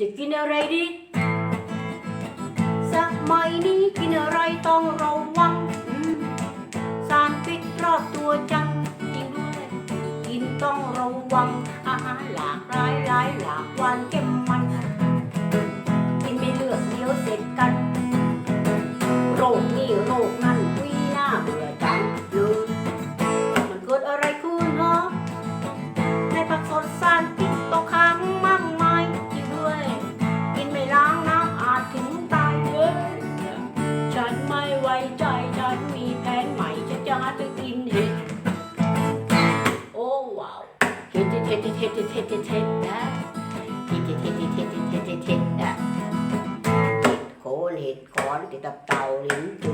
จะกินอะไรดี สมัยนี้กินอะไรต้องระวังสารพิษรอบตัวจังจริงด้วยกินต้องระวัง อาหารหลากหลายหลายหลากวันเก็บ ใจฉันมีแผนใหม่ฉันจะหาจะกินเห็ดโอ้ว้าวเห็ดเห็ดเห็ดเห็ดเห็ดเห็ดเห็ดเห็ดนะเห็ดเห็ดเห็ดเห็ดเห็ดเห็ดเห็ดเห็ดนะเห็ดโคนเห็ดขอนติดตับตั